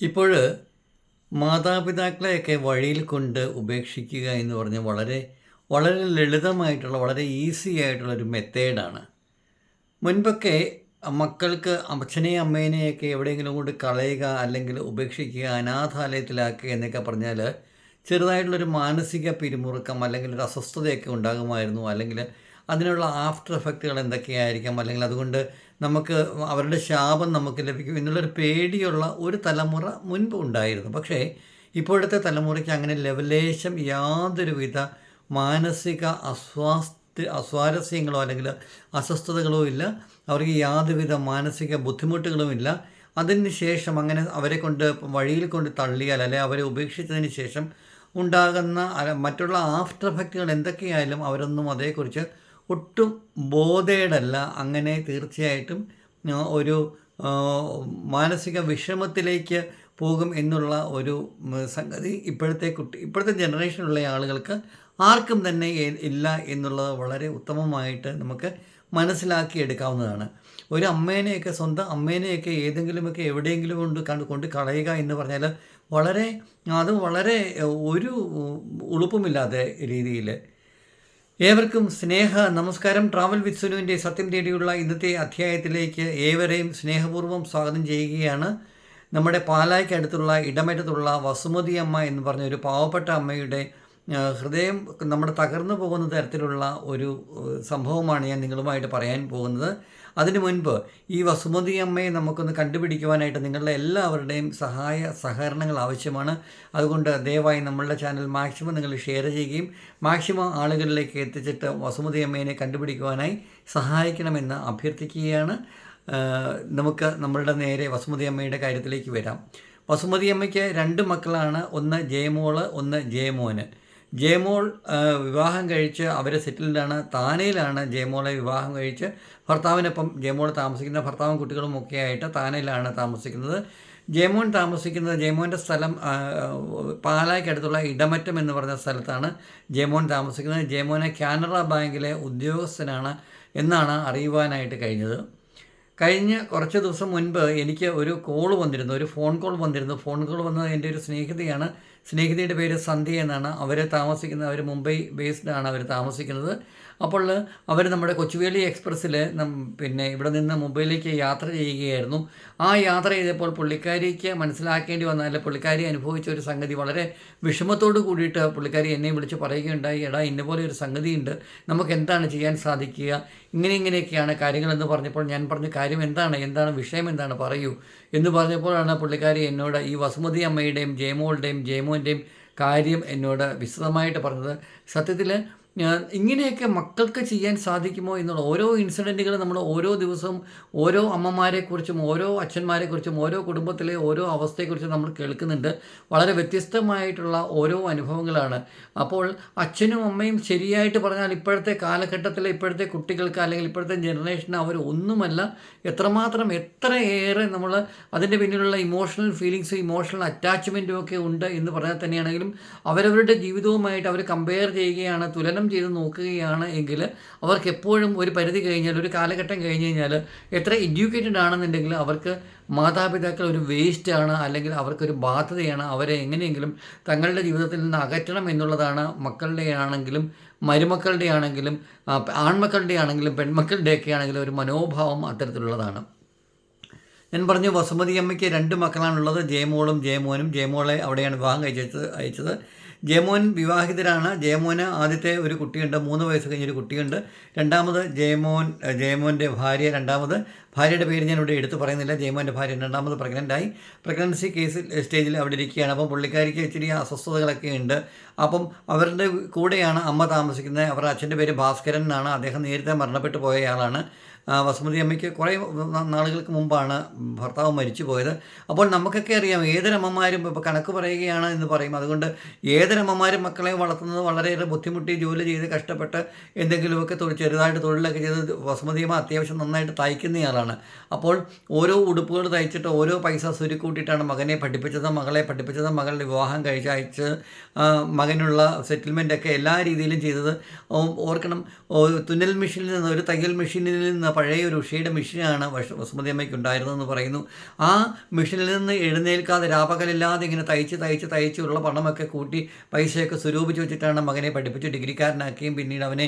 ഇപ്പോൾ മാതാപിതാക്കളെയൊക്കെ വഴിയിൽ കൊണ്ട് ഉപേക്ഷിക്കുക എന്ന് പറഞ്ഞാൽ വളരെ വളരെ ലളിതമായിട്ടുള്ള വളരെ ഈസി ആയിട്ടുള്ള ഒരു മെത്തേഡാണ് മുൻപൊക്കെ മക്കൾക്ക് അച്ഛനെയും അമ്മേനെയൊക്കെ എവിടെയെങ്കിലും കൊണ്ട് കളയുക അല്ലെങ്കിൽ ഉപേക്ഷിക്കുക അനാഥാലയത്തിലാക്കുക എന്നൊക്കെ പറഞ്ഞാൽ ചെറുതായിട്ടുള്ളൊരു മാനസിക പിരിമുറുക്കം അല്ലെങ്കിൽ ഒരു അസ്വസ്ഥതയൊക്കെ ഉണ്ടാകുമായിരുന്നു. അല്ലെങ്കിൽ അതിനുള്ള ആഫ്റ്റർ എഫക്റ്റുകൾ എന്തൊക്കെയായിരിക്കാം? അല്ലെങ്കിൽ അതുകൊണ്ട് നമുക്ക് അവരുടെ ശാപം നമുക്ക് ലഭിക്കും എന്നുള്ളൊരു പേടിയുള്ള ഒരു തലമുറ മുൻപ് ഉണ്ടായിരുന്നു. പക്ഷേ ഇപ്പോഴത്തെ തലമുറയ്ക്ക് അങ്ങനെ ലെവലേശം യാതൊരുവിധ മാനസിക അസ്വാസ്ഥ അസ്വാരസ്യങ്ങളോ അല്ലെങ്കിൽ അസ്വസ്ഥതകളോ ഇല്ല. അവർക്ക് യാതൊരുവിധ മാനസിക ബുദ്ധിമുട്ടുകളും ഇല്ല. അതിന് ശേഷം അങ്ങനെ അവരെ കൊണ്ട് വഴിയിൽ കൊണ്ട് തള്ളിയാൽ അല്ലെ അവരെ ഉപേക്ഷിച്ചതിന് ശേഷം ഉണ്ടാകുന്ന മറ്റുള്ള ആഫ്റ്റർ എഫക്റ്റുകൾ എന്തൊക്കെയായാലും അവരൊന്നും അതേക്കുറിച്ച് ഒട്ടും ബോധേഡല്ല അങ്ങനെ തീർച്ചയായിട്ടും ഒരു മാനസിക വിഷമത്തിലേക്ക് പോകും എന്നുള്ള ഒരു സംഗതി ഇപ്പോഴത്തെ കുട്ടി ഇപ്പോഴത്തെ ജനറേഷനിലുള്ള ആളുകൾക്ക് ആർക്കും തന്നെ ഇല്ല എന്നുള്ളത് വളരെ ഉത്തമമായിട്ട് നമുക്ക് മനസ്സിലാക്കി എടുക്കാവുന്നതാണ്. ഒരു അമ്മേനെയൊക്കെ സ്വന്തം അമ്മേനെയൊക്കെ ഏതെങ്കിലുമൊക്കെ എവിടെയെങ്കിലും കൊണ്ട് കണ്ട് കൊണ്ട് കളയുക എന്ന് പറഞ്ഞാൽ വളരെ അത് വളരെ ഒരു ഉളുപ്പുമില്ലാത്ത രീതിയിൽ ഏവർക്കും സ്നേഹ നമസ്കാരം. ട്രാവൽ വിത്ത് സുനുവിന്റെ സത്യം തേടിയുള്ള ഇന്നത്തെ അധ്യായത്തിലേക്ക് ഏവരെയും സ്നേഹപൂർവം സ്വാഗതം ചെയ്യുകയാണ്. നമ്മുടെ പാലായ്ക്ക് അടുത്തുള്ള ഇടമറ്റത്തുള്ള വസുമതി അമ്മ എന്ന് പറഞ്ഞ ഒരു പാവപ്പെട്ട അമ്മയുടെ ഹൃദയം നമ്മുടെ തകർന്നു പോകുന്ന തരത്തിലുള്ള ഒരു സംഭവമാണ് ഞാൻ നിങ്ങളുമായിട്ട് പറയാൻ പോകുന്നത്. അതിനു മുൻപ് ഈ വസുമതി അമ്മയെ നമുക്കൊന്ന് കണ്ടുപിടിക്കുവാനായിട്ട് നിങ്ങളുടെ എല്ലാവരുടെയും സഹായ സഹകരണങ്ങൾ ആവശ്യമാണ്. അതുകൊണ്ട് ദയവായി നമ്മളുടെ ചാനൽ മാക്സിമം നിങ്ങൾ ഷെയർ ചെയ്യുകയും മാക്സിമം ആളുകളിലേക്ക് എത്തിച്ചിട്ട് വസുമതി അമ്മയെ കണ്ടുപിടിക്കുവാനായി സഹായിക്കണമെന്ന് അഭ്യർത്ഥിക്കുകയാണ്. നമുക്ക് നമ്മളുടെ നേരെ വസുമതി അമ്മയുടെ കാര്യത്തിലേക്ക് വരാം. വസുമതി അമ്മയ്ക്ക് രണ്ട് മക്കളാണ്. ഒന്ന് ജയമോൾ ഒന്ന് ജയമോന്. ജയമോൾ വിവാഹം കഴിച്ച് അവരെ സെറ്റിൽഡാണ്. താനയിലാണ് ജയമോളെ വിവാഹം കഴിച്ച്. ഭർത്താവിനൊപ്പം ജയമോൾ താമസിക്കുന്ന ഭർത്താവും കുട്ടികളും ഒക്കെ ആയിട്ട് താനയിലാണ് താമസിക്കുന്നത്. ജയമോൻ താമസിക്കുന്നത് ജയമോന്റെ സ്ഥലം പാലായ്ക്കടുത്തുള്ള ഇടമറ്റം എന്ന് പറഞ്ഞ സ്ഥലത്താണ് ജയമോൻ താമസിക്കുന്നത്. ജയമോനെ കാനറ ബാങ്കിലെ ഉദ്യോഗസ്ഥനാണ് എന്നാണ് അറിയുവാനായിട്ട് കഴിഞ്ഞത്. കഴിഞ്ഞ കുറച്ച് ദിവസം മുൻപ് എനിക്ക് ഒരു കോൾ വന്നിരുന്നു ഒരു ഫോൺ കോൾ വന്നിരുന്നു. ഫോൺ കോൾ വന്നത് എന്റെ ഒരു സ്നേഹിതയാണ്. സ്നേഹിതയുടെ പേര് സന്ധ്യ എന്നാണ്. അവർ താമസിക്കുന്നത് അവർ മുംബൈ ബേസ്ഡ് ആണ് അവർ താമസിക്കുന്നത്. അപ്പോൾ അവർ നമ്മുടെ കൊച്ചുവേലി എക്സ്പ്രസ്സിൽ പിന്നെ ഇവിടെ നിന്ന് മുംബൈയിലേക്ക് യാത്ര ചെയ്യുകയായിരുന്നു. ആ യാത്ര ചെയ്തപ്പോൾ പുള്ളിക്കാരിക്ക് മനസ്സിലാക്കേണ്ടി വന്നാൽ പുള്ളിക്കാരി അനുഭവിച്ച ഒരു സംഗതി വളരെ വിഷമത്തോട് കൂടിയിട്ട് പുള്ളിക്കാരി എന്നെ വിളിച്ച് പറയുകയുണ്ടായി എടാ ഇന്നപോലെ ഒരു സംഗതിയുണ്ട്. നമുക്ക് എന്താണ് ചെയ്യാൻ സാധിക്കുക? ഇങ്ങനെ ഇങ്ങനെയൊക്കെയാണ് കാര്യങ്ങളെന്ന് പറഞ്ഞപ്പോൾ ഞാൻ പറഞ്ഞു കാര്യം എന്താണ്? എന്താണ് വിഷയം? എന്താണ്? പറയൂ. എന്ന് പറഞ്ഞപ്പോഴാണ് പുള്ളിക്കാരി എന്നോട് ഈ വസുമതി അമ്മയുടെയും ജയമോളുടെയും ജയമോന്റെയും കാര്യം എന്നോട് വിശദമായിട്ട് പറഞ്ഞത്. സത്യത്തിൽ ഞാൻ ഇങ്ങനെയൊക്കെ മക്കൾക്ക് ചെയ്യാൻ സാധിക്കുമോ എന്നുള്ള ഓരോ ഇൻസിഡന്റുകൾ നമ്മൾ ഓരോ ദിവസവും ഓരോ അമ്മമാരെക്കുറിച്ചും ഓരോ അച്ഛന്മാരെക്കുറിച്ചും ഓരോ കുടുംബത്തിലെ ഓരോ അവസ്ഥയെക്കുറിച്ചും നമ്മൾ കേൾക്കുന്നുണ്ട്. വളരെ വ്യത്യസ്തമായിട്ടുള്ള ഓരോ അനുഭവങ്ങളാണ്. അപ്പോൾ അച്ഛനും അമ്മയും ശരിയായിട്ട് പറഞ്ഞാൽ ഇപ്പോഴത്തെ കാലഘട്ടത്തിലെ ഇപ്പോഴത്തെ കുട്ടികൾക്ക് അല്ലെങ്കിൽ ഇപ്പോഴത്തെ ജനറേഷന് അവർ ഒന്നുമല്ല. എത്രമാത്രം എത്രയേറെ നമ്മൾ അതിന്റെ പിന്നിലുള്ള ഇമോഷണൽ ഫീലിങ്സ് ഇമോഷണൽ അറ്റാച്ച്മെന്റും ഒക്കെ ഉണ്ട് എന്ന് പറഞ്ഞാൽ തന്നെയാണെങ്കിലും അവരവരുടെ ജീവിതവുമായിട്ട് അവർ കമ്പയർ ചെയ്യുകയാണ്. തുലനം ചെയ്ത് നോക്കുകയാണ് എങ്കിൽ അവർക്ക് എപ്പോഴും ഒരു പരിധി കഴിഞ്ഞാൽ ഒരു കാലഘട്ടം കഴിഞ്ഞ് കഴിഞ്ഞാൽ എത്ര എഡ്യൂക്കേറ്റഡ് ആണെന്നുണ്ടെങ്കിൽ അവർക്ക് മാതാപിതാക്കൾ ഒരു വേസ്റ്റ് ആണ് അല്ലെങ്കിൽ അവർക്കൊരു ബാധ്യതയാണ്. അവരെ എങ്ങനെയെങ്കിലും തങ്ങളുടെ ജീവിതത്തിൽ നിന്ന് അകറ്റണം എന്നുള്ളതാണ് മക്കളുടെ ആണെങ്കിലും മരുമക്കളുടെ ആണെങ്കിലും ആൺമക്കളുടെ ആണെങ്കിലും പെൺമക്കളുടെയൊക്കെ ആണെങ്കിലും ഒരു മനോഭാവം അത്തരത്തിലുള്ളതാണ്. ഞാൻ പറഞ്ഞു വസുമതി അമ്മയ്ക്ക് രണ്ട് മക്കളാണുള്ളത്. ജയമോളും ജയമോനും. ജയമോളെ അവിടെയാണ് വിവാഹം കഴിച്ചത് അയച്ചത്. ജയമോൻ വിവാഹിതരാണ്. ജയമോന് ആദ്യത്തെ ഒരു കുട്ടിയുണ്ട്. മൂന്ന് വയസ്സ് കഴിഞ്ഞൊരു കുട്ടിയുണ്ട്. രണ്ടാമത് ജയമോൻ ജയമോന്റെ ഭാര്യ രണ്ടാമത് ഭാര്യയുടെ പേര് ഞാൻ ഇവിടെ എടുത്തു പറയുന്നില്ല. ജയമോന്റെ ഭാര്യ രണ്ടാമത് പ്രഗ്നന്റായി പ്രഗ്നൻസി കേസിൽ സ്റ്റേജിൽ അവിടെ ഇരിക്കുകയാണ് അപ്പം പുള്ളിക്കാരിക്ക് ഇച്ചിരി അസ്വസ്ഥതകളൊക്കെ ഉണ്ട്. അപ്പം അവരുടെ കൂടെയാണ് അമ്മ താമസിക്കുന്നത്. അവരുടെ അച്ഛന്റെ പേര് ഭാസ്കരൻ എന്നാണ്. അദ്ദേഹം നേരത്തെ മരണപ്പെട്ടു പോയയാളാണ് ആ, വസുമതി അമ്മയ്ക്ക് കുറേ നാളുകൾക്ക് മുമ്പാണ് ഭർത്താവ് മരിച്ചു പോയത് അപ്പോൾ നമുക്കൊക്കെ അറിയാം ഏതൊരമ്മമാരും ഇപ്പോൾ കണക്ക് പറയുകയാണ് എന്ന് പറയും. അതുകൊണ്ട് ഏതൊരമ്മമാരും മക്കളെ വളർത്തുന്നത് വളരെയേറെ ബുദ്ധിമുട്ടി ജോലി ചെയ്ത് കഷ്ടപ്പെട്ട് എന്തെങ്കിലുമൊക്കെ തൊഴിൽ ചെറുതായിട്ട് തൊഴിലൊക്കെ ചെയ്ത് വസുമതി അമ്മ അത്യാവശ്യം നന്നായിട്ട് തയ്ക്കുന്നയാളാണ് അപ്പോൾ ഓരോ ഉടുപ്പുകൾ തയ്ച്ചിട്ട് ഓരോ പൈസ സുരുക്കൂട്ടിയിട്ടാണ് മകനെ പഠിപ്പിച്ചത് മകളെ പഠിപ്പിച്ചത് മകളുടെ വിവാഹം കഴിച്ച് അയച്ച് മകനുള്ള സെറ്റിൽമെന്റൊക്കെ എല്ലാ രീതിയിലും ചെയ്തത്. ഓർക്കണം തുന്നൽ മെഷീനിൽ നിന്ന് ഒരു തയ്യൽ മെഷീനിൽ നിന്ന് പഴയ ഒരു ഉഷയുടെ മെഷീനാണ് വസുമതി അമ്മയ്ക്ക് ഉണ്ടായിരുന്നതെന്ന് പറയുന്നു. ആ മെഷീനിൽ നിന്ന് എഴുന്നേൽക്കാതെ രാപകലില്ലാതെ ഇങ്ങനെ തയ്ച്ച് തയ്ച്ച് തയ്ച്ച് ഉള്ള പണമൊക്കെ കൂട്ടി പൈസയൊക്കെ സ്വരൂപിച്ച് വെച്ചിട്ടാണ് മകനെ പഠിപ്പിച്ച് ഡിഗ്രിക്കാരനാക്കുകയും പിന്നീട് അവനെ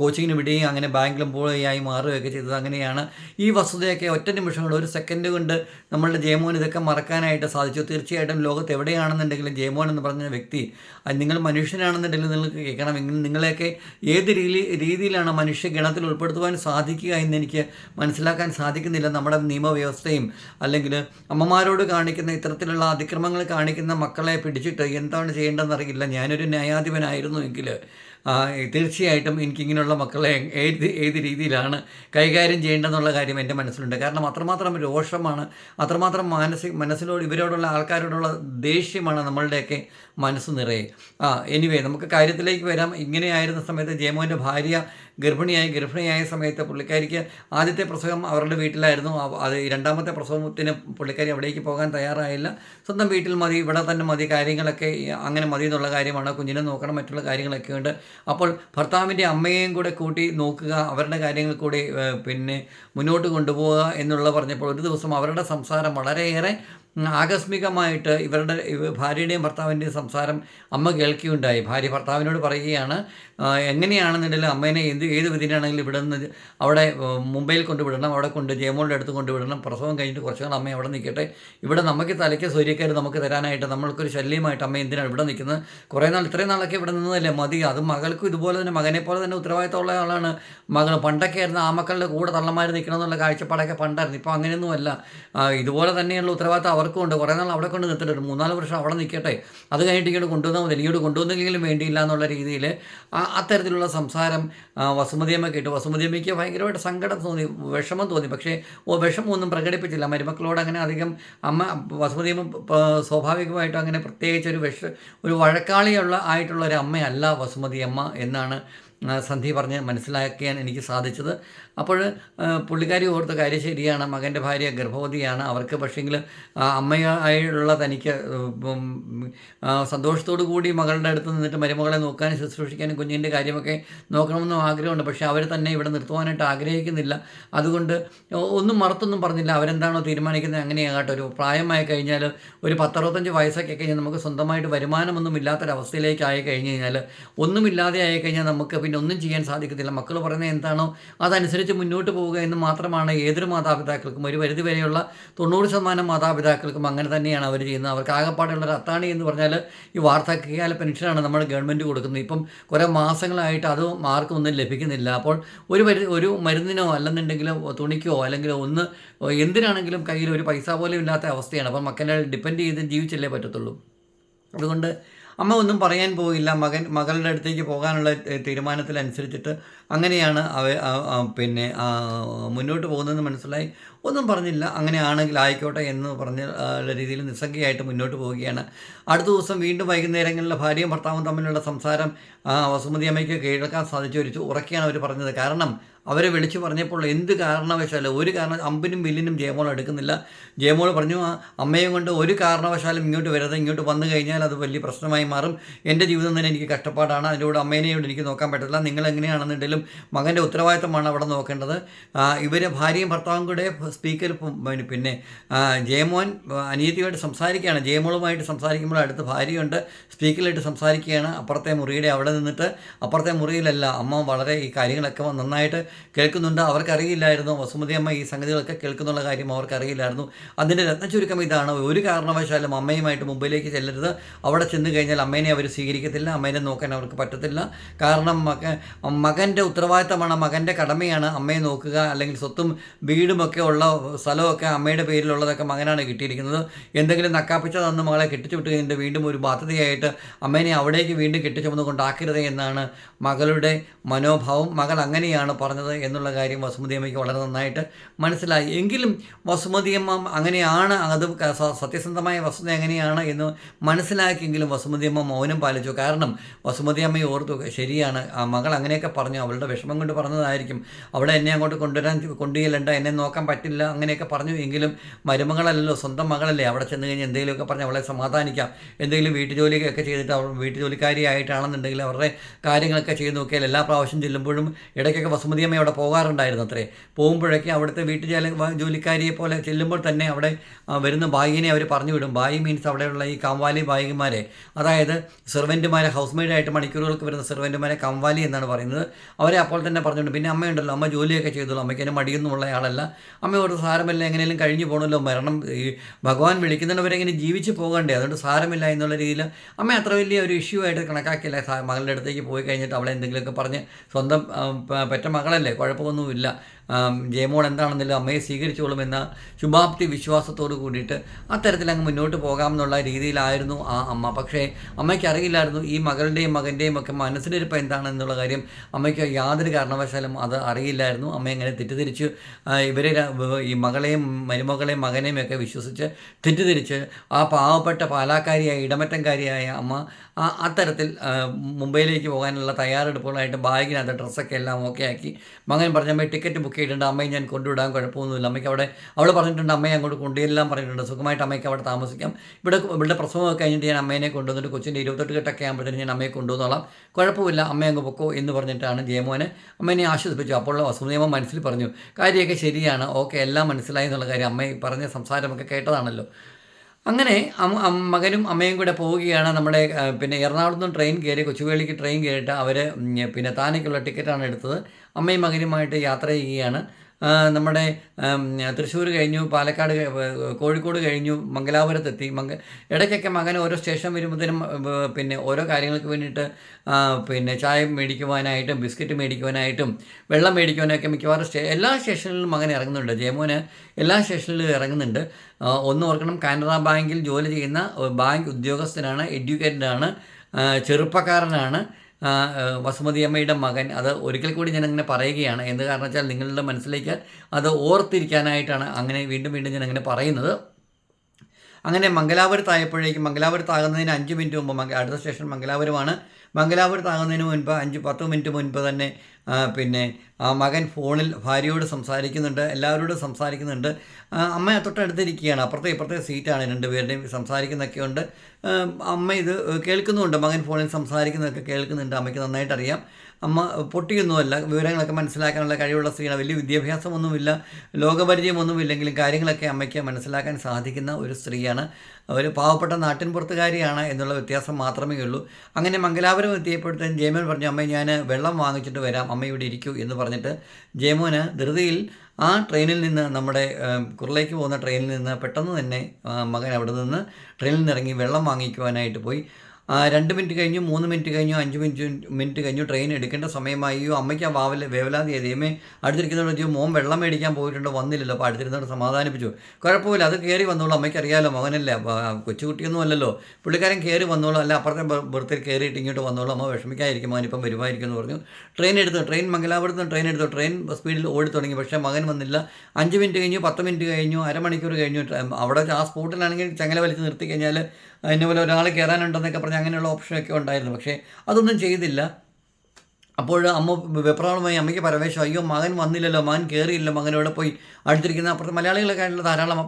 കോച്ചിങ്ങിന് വിടുകയും അങ്ങനെ ബാങ്കിൽ എംപ്ലോയിയായി മാറുകയൊക്കെ ചെയ്തത്. അങ്ങനെയാണ് ഈ വസ്തുതയൊക്കെ ഒറ്റ നിമിഷം കൊണ്ട് ഒരു സെക്കൻഡ് കൊണ്ട് നമ്മളുടെ ജയമോൻ ഇതൊക്കെ മറക്കാനായിട്ട് സാധിച്ചു. തീർച്ചയായിട്ടും ലോകത്ത് എവിടെയാണെന്നുണ്ടെങ്കിലും ജയമോൻ എന്ന് പറഞ്ഞ വ്യക്തി നിങ്ങൾ മനുഷ്യനാണെന്നുണ്ടെങ്കിൽ നിങ്ങൾക്ക് കേൾക്കണം. നിങ്ങളെയൊക്കെ ഏത് രീതി രീതിയിലാണ് മനുഷ്യ ഗണത്തിൽ ഉൾപ്പെടുത്തുവാൻ സാധിക്കുക എന്ന് എനിക്ക് മനസ്സിലാക്കാൻ സാധിക്കുന്നില്ല നമ്മുടെ നിയമവ്യവസ്ഥയും. അല്ലെങ്കിൽ അമ്മമാരോട് കാണിക്കുന്ന ഇത്തരത്തിലുള്ള അതിക്രമങ്ങൾ കാണിക്കുന്ന മക്കളെ പിടിച്ചിട്ട് എന്താണ് ചെയ്യേണ്ടതെന്ന് അറിയില്ല ഞാനൊരു ന്യായാധിപനായിരുന്നു എങ്കിൽ ആ, തീർച്ചയായിട്ടും എനിക്കിങ്ങനെയുള്ള മക്കളെ ഏത് ഏത് രീതിയിലാണ് കൈകാര്യം ചെയ്യേണ്ടതെന്നുള്ള കാര്യം എന്റെ മനസ്സിലുണ്ട്. കാരണം അത്രമാത്രം രോഷമാണ് അത്രമാത്രം മാനസിക മനസ്സിനോട് ഇവരോടുള്ള ആൾക്കാരോടുള്ള ദേഷ്യമാണ് നമ്മളുടെയൊക്കെ മനസ്സ് നിറയെ. ആ എനിവേ നമുക്ക് കാര്യത്തിലേക്ക് വരാം. ഇങ്ങനെയായിരുന്ന സമയത്ത് ജയമോന്റെ ഭാര്യ ഗർഭിണിയായി ഗർഭിണിയായ സമയത്ത് പുള്ളിക്കാരിക്ക് ആദ്യത്തെ പ്രസവം അവരുടെ വീട്ടിലായിരുന്നു. അത് രണ്ടാമത്തെ പ്രസവത്തിന് പുള്ളിക്കാരി അവിടേക്ക് പോകാൻ തയ്യാറായില്ല. സ്വന്തം വീട്ടിൽ മതി ഇവിടെ തന്നെ മതി കാര്യങ്ങളൊക്കെ അങ്ങനെ മതി എന്നുള്ള കാര്യമാണ്. കുഞ്ഞിനെ നോക്കണം മറ്റുള്ള കാര്യങ്ങളൊക്കെ ഉണ്ട്. അപ്പോൾ ഭർത്താവിന്റെ അമ്മയെയും കൂടെ കൂട്ടി നോക്കുക അവരുടെ കാര്യങ്ങൾ കൂടി പിന്നെ മുന്നോട്ട് കൊണ്ടുപോവുക എന്നുള്ള പറഞ്ഞപ്പോൾ ഒരു ദിവസം അവരുടെ സംസാരം വളരെയേറെ ആകസ്മികമായിട്ട് ഇവരുടെ ഇവ- ഭാര്യയുടെയും ഭർത്താവിന്റെയും സംസാരം അമ്മ കേൾക്കുകയുണ്ടായി. ഭാര്യ ഭർത്താവിനോട് പറയുകയാണ് "ആ, എങ്ങനെയാണെന്നുണ്ടെങ്കിലും അമ്മേനെ എന്ത് ഏത് വിധിനാണെങ്കിലും ഇവിടെ നിന്ന് അവിടെ മുംബൈയിൽ കൊണ്ടുവിടണം അവിടെ കൊണ്ട് ജയമോളുടെ അടുത്ത് കൊണ്ടുവിടണം പ്രസവം കഴിഞ്ഞിട്ട് കുറച്ച് നാൾ അമ്മ അവിടെ നിൽക്കട്ടെ ഇവിടെ നമുക്ക് തലയ്ക്ക് സൂര്യക്കാർ നമുക്ക് തരാനായിട്ട് നമ്മൾക്കൊരു ശല്യമായിട്ട് അമ്മ എന്തിനാണ് ഇവിടെ നിൽക്കുന്നത്? കുറേ നാൾ ഇത്രയും നാളൊക്കെ ഇവിടെ നിന്നതല്ലേ മതി. അത് മകൾക്കും ഇതുപോലെ തന്നെ മകനെ പോലെ തന്നെ ഉത്തരവാദിത്തമുള്ള ആളാണ്. മകൾ പണ്ടൊക്കെ ആയിരുന്നു ആ മക്കളുടെ കൂടെ തള്ളമാർ നിൽക്കണം എന്നുള്ള കാഴ്ചപ്പാടൊക്കെ പണ്ടായിരുന്നു. ഇപ്പോൾ അങ്ങനെയൊന്നുമല്ല. ഇതുപോലെ തന്നെയുള്ള ഉത്തരവാദിത്തം അവർക്കും ഉണ്ട്. കുറേ നാൾ അവിടെ കൊണ്ട് നിർത്തിട്ടുണ്ട് മൂന്നാൽ വർഷം അവിടെ നിൽക്കട്ടെ. അത് കഴിഞ്ഞിട്ട് ഇങ്ങോട്ട് കൊണ്ടുവന്നാൽ മതി. ഇങ്ങോട്ട് കൊണ്ടുവന്നെങ്കിലും വേണ്ടിയില്ല എന്നുള്ള രീതിയിൽ അത്തരത്തിലുള്ള സംസാരം വസുമതിയമ്മ കേട്ടു. വസുമതിയമ്മയ്ക്ക് ഭയങ്കരമായിട്ട് സങ്കടം തോന്നി വിഷമം തോന്നി. പക്ഷേ വിഷമമൊന്നും പ്രകടിപ്പിച്ചില്ല. മരുമക്കളോട് അങ്ങനെ അധികം അമ്മ വസുമതിയമ്മ സ്വാഭാവികമായിട്ടും അങ്ങനെ പ്രത്യേകിച്ച് ഒരു വിഷ ഒരു വഴക്കാളിയുള്ള ആയിട്ടുള്ള ഒരു അമ്മയല്ല വസുമതിയമ്മ എന്നാണ് സന്ധി പറഞ്ഞ് മനസ്സിലാക്കിയാൻ എനിക്ക് സാധിച്ചത്. അപ്പോൾ പുള്ളിക്കാരി ഓർത്ത കാര്യം ശരിയാണ്. മകന്റെ ഭാര്യ ഗർഭവതിയാണ്. അവർക്ക് പക്ഷേങ്കിൽ അമ്മയായുള്ള തനിക്ക് സന്തോഷത്തോടു കൂടി മകളുടെ അടുത്ത് നിന്നിട്ട് മരുമകളെ നോക്കാനും ശുശ്രൂഷിക്കാനും കുഞ്ഞിന്റെ കാര്യമൊക്കെ നോക്കണമെന്നും ആഗ്രഹമുണ്ട്. പക്ഷേ അവർ തന്നെ ഇവിടെ നിർത്തുവാനായിട്ട് ആഗ്രഹിക്കുന്നില്ല. അതുകൊണ്ട് ഒന്നും മറുത്തൊന്നും പറഞ്ഞില്ല. അവരെന്താണോ തീരുമാനിക്കുന്നത് അങ്ങനെയാകട്ടെ. ഒരു പ്രായമായി കഴിഞ്ഞാൽ ഒരു പത്തറുപത്തഞ്ച് വയസ്സൊക്കെ കഴിഞ്ഞാൽ നമുക്ക് സ്വന്തമായിട്ട് വരുമാനമൊന്നും ഇല്ലാത്തൊരവസ്ഥയിലേക്ക് ആയി കഴിഞ്ഞ് കഴിഞ്ഞാൽ ഒന്നുമില്ലാതെ ആയി കഴിഞ്ഞാൽ നമുക്ക് പിന്നെ ഒന്നും ചെയ്യാൻ സാധിക്കത്തില്ല. മക്കൾ പറയുന്നത് എന്താണോ അതനുസരിച്ച് മുന്നോട്ട് പോവുക എന്ന് മാത്രമാണ് ഏതൊരു മാതാപിതാക്കൾക്കും. ഒരു പരിധി വരെയുള്ള തൊണ്ണൂറ് ശതമാനം മാതാപിതാക്കൾക്കും അങ്ങനെ തന്നെയാണ് അവർ ചെയ്യുന്നത്. അവർക്ക് ആകെപ്പാടുള്ള ഒരു അത്താണി എന്ന് പറഞ്ഞാൽ ഈ വാർദ്ധക്യകാല പെൻഷനാണ് നമ്മൾ ഗവൺമെന്റ് കൊടുക്കുന്നത്. ഇപ്പം കുറേ മാസങ്ങളായിട്ട് അത് മാർക്ക് ഒന്നും ലഭിക്കുന്നില്ല. അപ്പോൾ ഒരു പരി ഒരു മരുന്നിനോ അല്ലെന്നുണ്ടെങ്കിലോ തുണിക്കോ അല്ലെങ്കിൽ ഒന്ന് എന്തിനാണെങ്കിലും കയ്യിൽ ഒരു പൈസ പോലും ഇല്ലാത്ത അവസ്ഥയാണ്. അപ്പം മക്കളെ ഡിപ്പെൻഡ് ചെയ്ത് ജീവിച്ചല്ലേ പറ്റത്തുള്ളൂ. അതുകൊണ്ട് അമ്മ ഒന്നും പറയാൻ പോയില്ല. മകൻ മകളുടെ അടുത്തേക്ക് പോകാനുള്ള തീരുമാനത്തിലനുസരിച്ചിട്ട് അങ്ങനെയാണ് അവ പിന്നെ മുന്നോട്ട് പോകുന്നതെന്ന് മനസ്സിലായി. ഒന്നും പറഞ്ഞില്ല. അങ്ങനെയാണെങ്കിൽ ആയിക്കോട്ടെ എന്ന് പറഞ്ഞ രീതിയിൽ നിസ്സംഗയായിട്ട് മുന്നോട്ട് പോവുകയാണ്. അടുത്ത ദിവസം വീണ്ടും വൈകുന്നേരങ്ങളിൽ ഭാര്യയും ഭർത്താവും തമ്മിലുള്ള സംസാരം വസുമതി അമ്മയ്ക്ക് കേൾക്കാൻ സാധിച്ചു. ഒരു ഉറക്കെയാണ് അവർ പറഞ്ഞത്. കാരണം അവരെ വിളിച്ചു പറഞ്ഞപ്പോൾ എന്ത് കാരണവശാലും ഒരു കാരണം അമ്പിനും വില്ലിനും ജയമോൾ എടുക്കുന്നില്ല. ജയമോൾ പറഞ്ഞു "ആ, അമ്മയും കൊണ്ട് ഒരു കാരണവശാലും ഇങ്ങോട്ട് വരാതെ ഇങ്ങോട്ട് വന്നു കഴിഞ്ഞാൽ അത് വലിയ പ്രശ്നമായി മാറും. എന്റെ ജീവിതം തന്നെ എനിക്ക് കഷ്ടപ്പാടാണ്. അതിന്റെ കൂടെ അമ്മേനെയോട് എനിക്ക് നോക്കാൻ പറ്റില്ല നിങ്ങൾ എങ്ങനെയാണെന്നുണ്ടെങ്കിലും മകന്റെ ഉത്തരവാദിത്തമാണ് അവിടെ നോക്കേണ്ടത്. ഇവർ ഭാര്യയും ഭർത്താവും കൂടെ സ്പീക്കർ പിന്നെ ജയമോൻ അനിയത്തിയുമായിട്ട് സംസാരിക്കുകയാണ്. ജയമോളുമായിട്ട് സംസാരിക്കുമ്പോൾ അടുത്ത് ഭാര്യയുണ്ട്. സ്പീക്കറിലായിട്ട് സംസാരിക്കുകയാണ്. അപ്പുറത്തെ മുറിയുടെ അവിടെ നിന്നിട്ട് അപ്പുറത്തെ മുറിയിലല്ല അമ്മ വളരെ ഈ കാര്യങ്ങളൊക്കെ നന്നായിട്ട് കേൾക്കുന്നുണ്ട്. അവർക്കറിയില്ലായിരുന്നു. വസുമതി അമ്മ ഈ സംഗതികളൊക്കെ കേൾക്കുന്നുള്ള കാര്യം അവർക്കറിയില്ലായിരുന്നു. അതിന്റെ രത്നചുരുക്കം ഇതാണ്. ഒരു കാരണവശാലും അമ്മയുമായിട്ട് മുമ്പിലേക്ക് ചെല്ലരുത്. അവിടെ ചെന്ന് കഴിഞ്ഞാൽ അമ്മേനെ അവർ സ്വീകരിക്കത്തില്ല. അമ്മേനെ നോക്കാൻ അവർക്ക് പറ്റത്തില്ല. കാരണം മക മകന്റെ ഉത്തരവാദിത്തമാണ് മകന്റെ കടമയാണ് അമ്മയെ നോക്കുക. അല്ലെങ്കിൽ സ്വത്തും വീടുമൊക്കെ ഉള്ള സ്ഥലമൊക്കെ അമ്മയുടെ പേരിലുള്ളതൊക്കെ മകനാണ് കിട്ടിയിരിക്കുന്നത്. എന്തെങ്കിലും നക്കാപ്പിച്ച തന്ന് മകളെ കെട്ടിച്ചു വിട്ട് കഴിഞ്ഞിട്ട് വീണ്ടും ഒരു ബാധ്യതയായിട്ട് അമ്മേനെ അവിടേക്ക് വീണ്ടും കെട്ടിച്ചുമന്ന് കൊണ്ടാക്കരുത് എന്നാണ് മകളുടെ മനോഭാവം. മകൾ അങ്ങനെയാണ് പറഞ്ഞത്. എന്നുള്ള കാര്യം വസുമതി അമ്മയ്ക്ക് വളരെ നന്നായിട്ട് മനസ്സിലായി. എങ്കിലും വസുമതിയമ്മ അങ്ങനെയാണ് അത് സത്യസന്ധമായ വസ്തുത എങ്ങനെയാണ് എന്ന് മനസ്സിലാക്കിയെങ്കിലും വസുമതിയമ്മ മൗനം പാലിച്ചു. കാരണം വസുമതി അമ്മയെ ഓർത്തു ശരിയാണ് ആ മകൾ അങ്ങനെയൊക്കെ പറഞ്ഞു അവളുടെ വിഷമം കൊണ്ട് പറഞ്ഞതായിരിക്കും. അവിടെ എന്നെ അങ്ങോട്ട് കൊണ്ടുവരാൻ കൊണ്ടുചെല്ലണ്ട എന്നെ നോക്കാൻ പറ്റില്ല അങ്ങനെയൊക്കെ പറഞ്ഞു. എങ്കിലും മരുമകളല്ലല്ലോ സ്വന്തം മകളല്ലേ അവിടെ ചെന്ന് കഴിഞ്ഞ് എന്തെങ്കിലുമൊക്കെ പറഞ്ഞ് അവളെ സമാധാനിക്കാം. എന്തെങ്കിലും വീട്ടു ജോലിയൊക്കെ ചെയ്തിട്ട് അവർ വീട്ടു ജോലിക്കാരിയായിട്ടാണെന്നുണ്ടെങ്കിൽ അവരുടെ കാര്യങ്ങളൊക്കെ ചെയ്ത് നോക്കിയാൽ എല്ലാ പ്രാവശ്യം ചെല്ലുമ്പോഴും ഇടയ്ക്കൊക്കെ വസുമതി അമ്മ അവിടെ പോകാറുണ്ടായിരുന്നു അത്രേ. പോകുമ്പോഴൊക്കെ അവിടുത്തെ വീട്ടു ജാല ജോലിക്കാരിയെ പോലെ ചെല്ലുമ്പോൾ തന്നെ അവിടെ വരുന്ന ബായിനെ അവർ പറഞ്ഞു വിടും. ബായി മീൻസ് അവിടെയുള്ള ഈ കാംവാലി ബായികമാരെ അതായത് സെർവന്റുമാരെ ഹൗസ് മെയ്ഡായിട്ട് മണിക്കൂറുകൾക്ക് വരുന്ന സെർവന്റുമാരെ കംവാലി എന്നാണ് പറയുന്നത്. അവരെ അപ്പോൾ തന്നെ പറഞ്ഞിട്ടുണ്ട് പിന്നെ അമ്മയുണ്ടല്ലോ അമ്മ ജോലിയൊക്കെ ചെയ്തോളൂ. അമ്മയ്ക്ക് അതിന് മടിയൊന്നുമുള്ള ആളല്ല. അമ്മ ഒരു സാരമില്ല എങ്ങനെയും കഴിഞ്ഞു പോകണമല്ലോ മരണം ഈ ഭഗവാൻ വിളിക്കുന്നവരെ ഇങ്ങനെ ജീവിച്ച് പോകണ്ടേ? അതുകൊണ്ട് സാരമില്ല എന്നുള്ള രീതിയിൽ അമ്മ അത്ര വലിയ ഒരു ഇഷ്യൂ ആയിട്ട് കണക്കാക്കിയില്ല. മകളുടെ അടുത്തേക്ക് പോയി കഴിഞ്ഞിട്ട് അവളെ എന്തെങ്കിലുമൊക്കെ പറഞ്ഞ് സ്വന്തം പെറ്റ പ- മകളല്ലേ കുഴപ്പമൊന്നുമില്ല. ജയമോൾ എന്താണെങ്കിലും അമ്മയെ സ്വീകരിച്ചോളുമെന്ന ശുഭാപ്തി വിശ്വാസത്തോട് കൂടിയിട്ട് അത്തരത്തിൽ അങ്ങ് മുന്നോട്ട് പോകാമെന്നുള്ള രീതിയിലായിരുന്നു ആ അമ്മ. പക്ഷേ അമ്മയ്ക്ക് അറിയില്ലായിരുന്നു ഈ മകളുടെയും മകന്റെയും ഒക്കെ മനസ്സിലിരിപ്പ് എന്താണെന്നുള്ള കാര്യം. അമ്മയ്ക്ക് യാതൊരു കാരണവശാലും അത് അറിയില്ലായിരുന്നു. അമ്മ എങ്ങനെ തെറ്റിദ്ധരിച്ച് ഇവരെ ഈ മകളെയും മരുമകളെയും മകനെയും ഒക്കെ വിശ്വസിച്ച് തെറ്റിദ്ധരിച്ച് ആ പാവപ്പെട്ട പാലാക്കാരിയായ ഇടമറ്റംകാരിയായ അമ്മ അത്തരത്തിൽ മുംബൈയിലേക്ക് പോകാനുള്ള തയ്യാറെടുപ്പുകളായിട്ട് ബാഗിനകത്ത് ഡ്രസ്സൊക്കെ എല്ലാം ഓക്കെ ആക്കി മകൻ പറഞ്ഞമ്മ ടിക്കറ്റ് ബുക്ക് ചെയ്തിട്ടുണ്ട് അമ്മയെ ഞാൻ കൊണ്ടുവിടാൻ കുഴപ്പമൊന്നുമില്ല. അമ്മയ്ക്ക് അവിടെ അവൾ പറഞ്ഞിട്ടുണ്ട് അമ്മയെ അങ്ങോട്ട് കൊണ്ടുവരെല്ലാം പറഞ്ഞിട്ടുണ്ട്. സുഖമായിട്ട് അമ്മയ്ക്ക് അവിടെ താമസിക്കാം. ഇവിടെ ഇവിടെ പ്രസവമൊക്കെ കഴിഞ്ഞിട്ട് ഞാൻ അമ്മേനെ കൊണ്ടുവന്നിട്ട് കൊച്ചിന്റെ ഇരുപത്തെട്ട് കെട്ടൊക്കെ ആകുമ്പോഴത്തേന് ഞാൻ അമ്മയെ കൊണ്ടുവന്നോളാം. കുഴപ്പമില്ല അമ്മ അങ്ങ് പൊക്കോ എന്ന് പറഞ്ഞിട്ടാണ് ജയമോനെ അമ്മേനെ ആശ്വസിപ്പിച്ചു. അപ്പോൾ വസുനിയമം മനസ്സിൽ പറഞ്ഞു കാര്യമൊക്കെ ശരിയാണ് ഓക്കെ എല്ലാം മനസ്സിലായി എന്നുള്ള കാര്യം അമ്മ ഈ പറഞ്ഞ സംസാരമൊക്കെ കേട്ടതാണല്ലോ. അങ്ങനെ മകനും അമ്മയും കൂടെ പോവുകയാണ് നമ്മുടെ പിന്നെ എറണാകുളത്ത് നിന്ന് ട്രെയിൻ കയറി കൊച്ചുവേളിക്ക് ട്രെയിൻ കയറിയിട്ട് അവർ പിന്നെ താനേക്കുള്ള ടിക്കറ്റാണ് എടുത്തത്. അമ്മയും മകനുമായിട്ട് യാത്ര ചെയ്യുകയാണ്. നമ്മുടെ തൃശ്ശൂർ കഴിഞ്ഞു പാലക്കാട് കഴി- കോഴിക്കോട് കഴിഞ്ഞു മംഗലാപുരത്തെത്തി. മംഗ ഇടയ്ക്കൊക്കെ മകൻ ഓരോ സ്റ്റേഷൻ വരുമ്പോഴത്തേനും പിന്നെ ഓരോ കാര്യങ്ങൾക്ക് വേണ്ടിയിട്ട് പിന്നെ ചായ മേടിക്കുവാനായിട്ടും ബിസ്ക്കറ്റ് മേടിക്കുവാനായിട്ടും വെള്ളം മേടിക്കുവാനൊക്കെ മിക്കവാറും സ്റ്റേ എല്ലാ സ്റ്റേഷനിലും മകൻ ഇറങ്ങുന്നുണ്ട്. ജയമോന് എല്ലാ സ്റ്റേഷനിലും ഇറങ്ങുന്നുണ്ട്. ഒന്ന് ഓർക്കണം കാനറ ബാങ്കിൽ ജോലി ചെയ്യുന്ന ബാങ്ക് ഉദ്യോഗസ്ഥനാണ് എഡ്യൂക്കേറ്റഡാണ് ചെറുപ്പക്കാരനാണ്. വസുമതി അമ്മയുടെ മകൻ അത് ഒരിക്കൽ കൂടി ഞാൻ അങ്ങനെ പറയുകയാണ്. എന്ത് കാരണം വെച്ചാൽ നിങ്ങളുടെ മനസ്സിലേക്ക് അത് ഓർത്തിരിക്കാനായിട്ടാണ് അങ്ങനെ വീണ്ടും വീണ്ടും ഞാൻ അങ്ങനെ പറയുന്നത്. അങ്ങനെ മംഗലാപുരത്തായപ്പോഴേക്കും മംഗലാപുരത്താകുന്നതിന് അഞ്ച് മിനിറ്റ് മുമ്പ് അടുത്ത സ്റ്റേഷൻ മംഗലാപുരമാണ്. മംഗലാപുരത്താകുന്നതിന് മുൻപ് അഞ്ച് പത്ത് മിനിറ്റ് മുൻപ് തന്നെ പിന്നെ മകൻ ഫോണിൽ ഭാര്യയോട് സംസാരിക്കുന്നുണ്ട് എല്ലാവരോടും സംസാരിക്കുന്നുണ്ട്. അമ്മ തൊട്ടടുത്തിരിക്കുകയാണ്. അപ്പുറത്തെ ഇപ്പുറത്തെ സീറ്റാണ് രണ്ടുപേരുടെയും സംസാരിക്കുന്നൊക്കെ ഉണ്ട് അമ്മ ഇത് കേൾക്കുന്നുമുണ്ട്. മകൻ ഫോണിൽ സംസാരിക്കുന്നതൊക്കെ കേൾക്കുന്നുണ്ട്. അമ്മയ്ക്ക് നന്നായിട്ട് അറിയാം അമ്മ പൊട്ടിയൊന്നുമല്ല വിവരങ്ങളൊക്കെ മനസ്സിലാക്കാനുള്ള കഴിവുള്ള സ്ത്രീയാണ്. വലിയ വിദ്യാഭ്യാസമൊന്നുമില്ല ലോകപരിചയമൊന്നുമില്ലെങ്കിലും കാര്യങ്ങളൊക്കെ അമ്മയ്ക്ക് മനസ്സിലാക്കാൻ സാധിക്കുന്ന ഒരു സ്ത്രീയാണ്. ഒരു പാവപ്പെട്ട നാട്ടിൻപുറത്തുകാരിയാണ് എന്നുള്ള വ്യത്യാസം മാത്രമേ ഉള്ളൂ. അങ്ങനെ മംഗലാപുരം എത്തിയപ്പോഴത്തേക്കും ജയമോൻ പറഞ്ഞു അമ്മ ഞാൻ വെള്ളം വാങ്ങിച്ചിട്ട് വരാം. അമ്മ ഇവിടെ ഇരിക്കൂ എന്ന് പറഞ്ഞിട്ട് ജയമോന് ധൃതിയിൽ ആ ട്രെയിനിൽ നിന്ന് നമ്മുടെ കുറിലേക്ക് പോകുന്ന ട്രെയിനിൽ നിന്ന് പെട്ടെന്ന് തന്നെ മകൻ അവിടെ നിന്ന് ട്രെയിനിൽ നിന്ന് ഇറങ്ങി വെള്ളം വാങ്ങിക്കുവാനായിട്ട് പോയി. രണ്ട് മിനിറ്റ് കഴിഞ്ഞു മൂന്ന് മിനിറ്റ് കഴിഞ്ഞു അഞ്ച് മിനിറ്റ് മിനിറ്റ് കഴിഞ്ഞു ട്രെയിൻ എടുക്കേണ്ട സമയമായോ. അമ്മയ്ക്ക് ആ വാവൽ വേവലാതി ദൈവമേ അടുത്തിരിക്കുന്നവർ ചോദിച്ചു മോൻ വെള്ളം മേടിക്കാൻ പോയിട്ടുണ്ട് വന്നില്ലല്ലോ. അപ്പോൾ അടുത്തിരുന്നവർ സമാധാനിപ്പിച്ചു. കുഴപ്പമില്ല അത് കയറി വന്നോളൂ. അമ്മയ്ക്ക് അറിയാമല്ലോ മകനല്ലേ കൊച്ചുകുട്ടിയൊന്നും അല്ലല്ലോ. പുള്ളിക്കാരൻ കയറി വന്നോളൂ. അല്ല അപ്പുറത്തെ ബർത്തിൽ കയറിയിട്ട് ഇങ്ങോട്ട് വന്നോളൂ. അമ്മ വിഷമിക്കാതിരിക്കും മകനിപ്പം വരുമായിരിക്കും എന്ന് പറഞ്ഞു. ട്രെയിൻ എടുത്തു ട്രെയിൻ മംഗലാപുരത്ത് ട്രെയിൻ എടുത്തു. ട്രെയിൻ സ്പീഡിൽ ഓടി തുടങ്ങി. പക്ഷേ മകൻ വന്നില്ല. അഞ്ച് മിനിറ്റ് കഴിഞ്ഞു പത്ത് മിനിറ്റ് കഴിഞ്ഞു അരമണിക്കൂർ കഴിഞ്ഞു. അവിടെ ആ സ്പോട്ടിലാണെങ്കിൽ ചങ്ങല വലിച്ച് നിർത്തി കഴിഞ്ഞാൽ അതിന് പോലെ ഒരാൾ കയറാനുണ്ടെന്നൊക്കെ പറഞ്ഞ് അങ്ങനെയുള്ള ഓപ്ഷനൊക്കെ ഉണ്ടായിരുന്നു. പക്ഷേ അതൊന്നും ചെയ്തില്ല. അപ്പോൾ അമ്മ വെപ്രാളമായി അമ്മയ്ക്ക് പരവേശം. അയ്യോ മകൻ വന്നില്ലല്ലോ മകൻ കയറിയില്ല മകൻ ഇവിടെ പോയി? അടുത്തിരിക്കുന്ന അപ്പുറത്ത് മലയാളികളൊക്കെ ആയിട്ടുള്ള ധാരാളം